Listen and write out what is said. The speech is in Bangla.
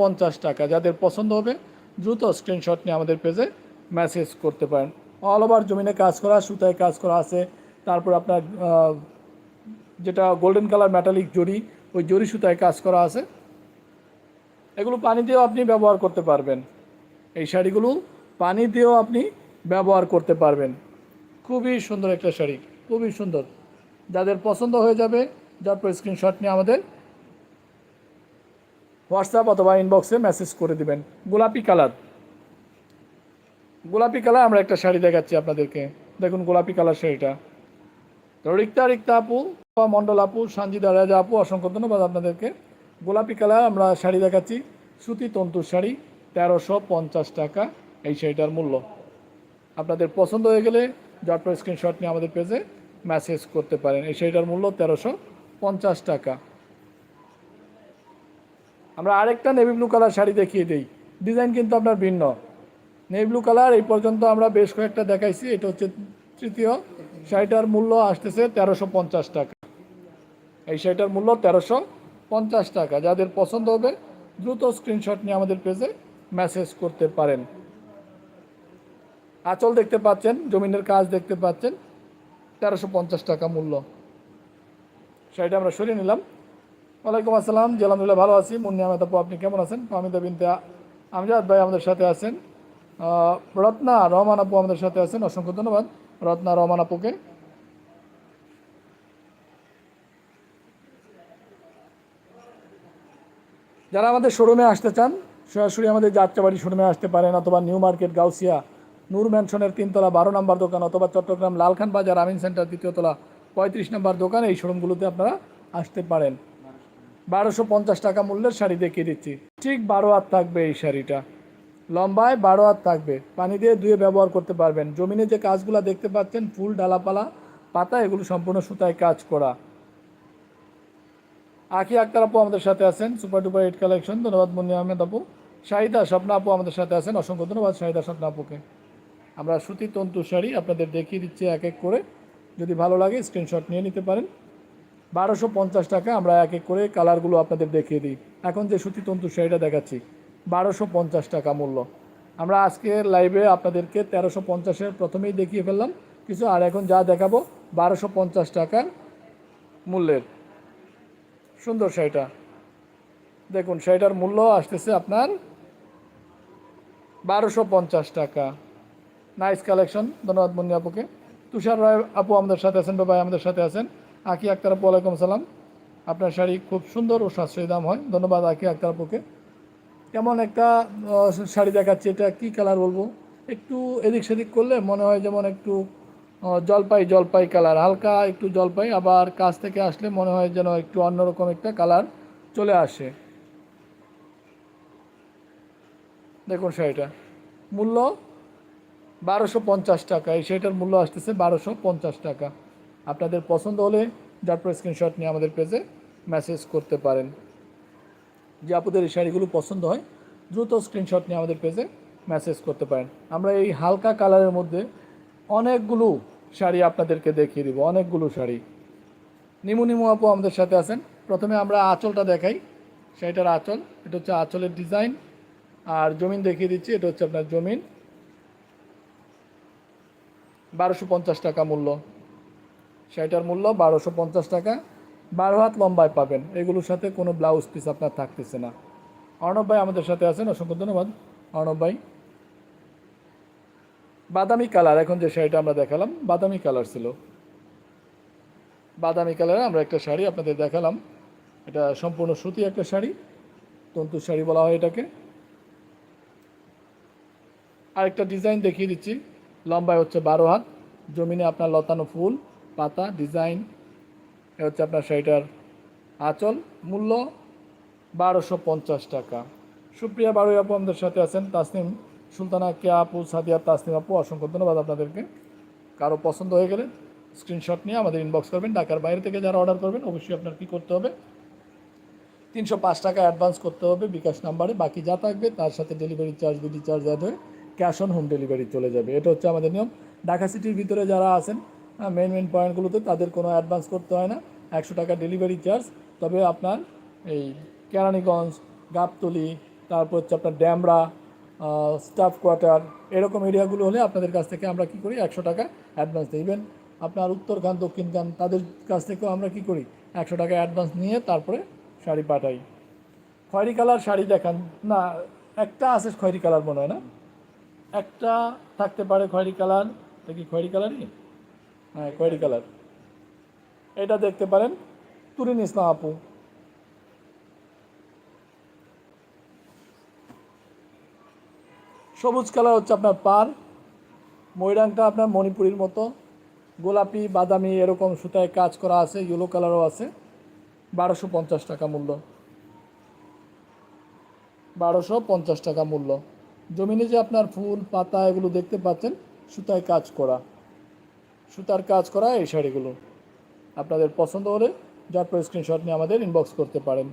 পঞ্চাশ টাকা। যাদের পছন্দ হবে, দ্রুত স্ক্রিনশট নিয়ে আমাদের পেজে মেসেজ করতে পারেন। অল ওভার জমিনে কাজ করা, সুতায় কাজ করা আছে। তারপর আপনার যেটা গোল্ডেন কালার মেটালিক জরি ওই জরি সুতায় কাজ করা আছে। এগুলো পানি দিয়েও আপনি ব্যবহার করতে পারবেন। এই শাড়িগুলো পানি দিয়েও আপনি ব্যবহার করতে পারবেন। খুবই সুন্দর একটা শাড়ি, খুবই সুন্দর। যাদের পছন্দ হয়ে যাবে, যার পর স্ক্রিনশট নিয়ে আমাদের হোয়াটসঅ্যাপ অথবা ইনবক্সে মেসেজ করে দিবেন। গোলাপি কালার। গোলাপি কালার আমরা একটা শাড়ি দেখাচ্ছি আপনাদেরকে। দেখুন গোলাপি কালার শাড়িটা। তো রিক্তা রিক্তা আপু, বা মণ্ডল আপু, সানজিদা, রাজা আপু, অসংখ্য ধন্যবাদ আপনাদেরকে। গোলাপি কালার আমরা শাড়ি দেখাচ্ছি। সুতি তন্তুর শাড়ি, তেরোশো পঞ্চাশ টাকা এই শাড়িটার মূল্য। আপনাদের পছন্দ হয়ে গেলে জটপর স্ক্রিনশট নিয়ে আমাদের পেজে মেসেজ করতে পারেন। এই শাড়িটার মূল্য তেরোশো পঞ্চাশ টাকা। আমরা আরেকটা নেভি ব্লু কালার শাড়ি দেখিয়ে দিই। ডিজাইন কিন্তু আপনার ভিন্ন। নেভি ব্লু কালার এই পর্যন্ত আমরা বেশ কয়েকটা দেখাইছি। এটা হচ্ছে তৃতীয়। শাড়িটার মূল্য আসতেছে তেরোশো পঞ্চাশ টাকা। এই শাড়িটার মূল্য তেরোশো পঞ্চাশ টাকা। যাদের পছন্দ হবে, দ্রুত স্ক্রিনশট নিয়ে আমাদের পেজে মেসেজ করতে পারেন। আঁচল দেখতে পাচ্ছেন, জমিনের কাজ দেখতে পাচ্ছেন, তেরোশো পঞ্চাশ টাকা মূল্য। শাড়িটা আমরা সরিয়ে নিলাম। ওয়ালাইকুম আসসালাম। জি, আলহামদুলিল্লাহ ভালো আছি। মুন্নি আহমেদ আপু, আপনি কেমন আছেন? ফাহমিদা বিনতে আমজাদ ভাই আমাদের সাথে আছেন। রত্না রহমান আপু আমাদের সাথে আছেন। অসংখ্য ধন্যবাদ। রত্না রহমান আপুকে। যারা আমাদের শোরুমে আসতে চান, সরাসরি আমাদের যাত্রাবাড়ি শোরুমে আসতে পারেন অথবা নিউ মার্কেট, গাউসিয়া, নূর ম্যানশনের তিনতলা বারো নম্বর দোকান অথবা চট্টগ্রাম লালখান বাজার আমিন সেন্টার দ্বিতীয়তলা পঁয়ত্রিশ নম্বর দোকান, এই শোরুমগুলোতে আপনারা আসতে পারেন। বারোশো পঞ্চাশ টাকা মূল্যের শাড়ি দেখিয়ে দিচ্ছি। ঠিক বারো হাত থাকবে এই শাড়িটা। লম্বায় বারো হাত থাকবে। পানি দিয়ে ধুয়ে ব্যবহার করতে পারবেন। জমিনে যে কাজগুলো দেখতে পাচ্ছেন, ফুল, ডালাপালা, পাতা, এগুলো সম্পূর্ণ সুতায় কাজ করা। আখি আক্তার আপু আমাদের সাথে আছেন, সুপার ডুপার এইট কালেকশন। ধন্যবাদ মুন্নি আহমেদ আপু। শাহিদা স্বপ্না আপু আমাদের সাথে আছেন। অসংখ্য ধন্যবাদ শাহিদা স্বপ্না আপুকে। আমরা সুতি তন্তু শাড়ি আপনাদের দেখিয়ে দিচ্ছি এক এক করে। যদি ভালো লাগে স্ক্রিনশট নিয়ে নিতে পারেন। বারোশো পঞ্চাশ টাকা আমরা এক এক করে কালারগুলো আপনাদের দেখিয়ে দিই। এখন যে সুতি তন্তু শাড়িটা দেখাচ্ছি, বারোশো পঞ্চাশ টাকা মূল্য। আমরা আজকের লাইভে আপনাদেরকে তেরোশো পঞ্চাশের প্রথমেই দেখিয়ে ফেললাম। কিছু আর এখন যা দেখাবো, বারোশো পঞ্চাশ টাকার মূল্যের। সুন্দর শাড়িটা। দেখুন, শাড়িটার মূল্য আসতেছে আপনার বারোশো পঞ্চাশ টাকা। নাইস কালেকশন ধন্যবাদ মুন্নি আপুকে। তুষার রায় আপু আমাদের সাথে আছেন বাবাই আমাদের সাথে আছেন। আকি আক্তার আপু ওয়ালাইকুম সালাম। আপনার শাড়ি খুব সুন্দর ও সাশ্রয়ী দাম হয়। ধন্যবাদ আকি আক্তার আপুকে কেমন একটা শাড়ি দেখাচ্ছে, এটা কি কালার বলব? একটু এদিক সেদিক করলে মনে হয় যেমন একটু জলপাই জলপাই কালার। হালকা একটু জলপাই, আবার কাছ থেকে আসলে মনে হয় যেন একটু অন্যরকম একটা কালার চলে আসে। দেখুন শাড়িটা। মূল্য বারোশো পঞ্চাশ টাকা। এই শাড়িটার মূল্য আসতেছে বারোশো পঞ্চাশ টাকা। আপনাদের পছন্দ হলে পর স্ক্রিনশট নিয়ে আমাদের পেজে মেসেজ করতে পারেন। যে আপনাদের এই শাড়িগুলো পছন্দ হয়, দ্রুত স্ক্রিনশট নিয়ে আমাদের পেজে মেসেজ করতে পারেন। আমরা এই হালকা কালারের মধ্যে অনেকগুলো শাড়ি আপনাদেরকে দেখিয়ে দিব, অনেকগুলো শাড়ি। নিমু নিমু আপু আমাদের সাথে আছেন। প্রথমে আমরা আঁচলটা দেখাই। শাড়িটার আঁচল, এটা হচ্ছে আঁচলের ডিজাইন আর জমিন দেখিয়ে দিচ্ছি, এটা হচ্ছে আপনার জমিন। বারোশো পঞ্চাশ টাকা মূল্য। শাড়িটার মূল্য বারোশো পঞ্চাশ টাকা। বারো হাত লম্বায় পাবেন। এগুলোর সাথে কোনো ব্লাউজ পিস আপনার থাকতেছে না। অর্ণব ভাই আমাদের সাথে আছেন, অসংখ্য ধন্যবাদ। অর্ণব ভাই। বাদামি কালার, এখন যে শাড়িটা আমরা দেখালাম, বাদামি কালার ছিল। বাদামি কালারে আমরা একটা শাড়ি আপনাদের দেখালাম। এটা সম্পূর্ণ সুতি একটা শাড়ি, তন্তু শাড়ি বলা হয় এটাকে। আরেকটা ডিজাইন দেখিয়ে দিচ্ছি। লম্বায় হচ্ছে বারো হাত, জমিনে আপনার লতানো ফুল। পাতা ডিজাইন এ হচ্ছে আপনার শাড়িটার আঁচল, মূল্য বারোশো পঞ্চাশ টাকা। সুপ্রিয়া বারোই আপু আমাদের সাথে আছেন তাসনিম সুলতানা, কে আপু, সাদিয়া, তাসনিম আপু, অসংখ্য ধন্যবাদ আপনাদেরকে। কারও পছন্দ হয়ে গেলে স্ক্রিনশট নিয়ে আমাদের ইনবক্স করবেন, ঢাকার বাইরে থেকে যারা অর্ডার করবেন, অবশ্যই আপনার কী করতে হবে? তিনশো পাঁচ টাকা অ্যাডভান্স করতে হবে, বিকাশ নাম্বারে। বাকি যা থাকবে, তার সাথে delivery charge BD charge add হয়ে ক্যাশ অন হোম ডেলিভারি চলে যাবে। এটা হচ্ছে আমাদের নিয়ম। ঢাকা সিটির ভিতরে যারা আছেন মেন মেন পয়েন্টগুলোতে তাদের কোনো অ্যাডভান্স করতে হয় না। একশো টাকা ডেলিভারি চার্জ তবে আপনার এই কেরানীগঞ্জ, গাবতলি, তারপর হচ্ছে আপনার ড্যামরা স্টাফ কোয়ার্টার এরকম এরিয়াগুলো হলে আপনাদের কাছ থেকে আমরা কি করি? একশো টাকা অ্যাডভান্স দিবেন আপনার উত্তরখান, দক্ষিণখান, তাদের কাছ থেকেও আমরা কি করি? একশো টাকা অ্যাডভান্স নিয়ে তারপরে শাড়ি পাঠাই। খয়েরি কালার শাড়ি দেখান। না, একটা আছে খয়েরি কালার মনে হয় না? একটা থাকতে পারে খয়েরি কালার। দেখি খয়েরি কালারই? হ্যাঁ খয়েরি কালার। এটা দেখতে পারেন, তুরিন ইসলাম আপু। সবুজ কালার হচ্ছে আপনার পার, ময়ূরাংটা আপনার মণিপুরির মতো। গোলাপি, বাদামি এরকম সুতায় কাজ করা আছে ইয়েলো কালারও আছে। বারোশো পঞ্চাশ টাকা মূল্য। বারোশো পঞ্চাশ টাকা মূল্য। জমিনে যে আপনার ফুল, পাতা, এগুলো দেখতে পাচ্ছেন, সুতায় কাজ করা। সুতার কাজ করা এই শাড়িগুলো। আপনাদের পছন্দ হলে যার স্ক্রিনশট নিয়ে আমাদের ইনবক্স করতে পারেন।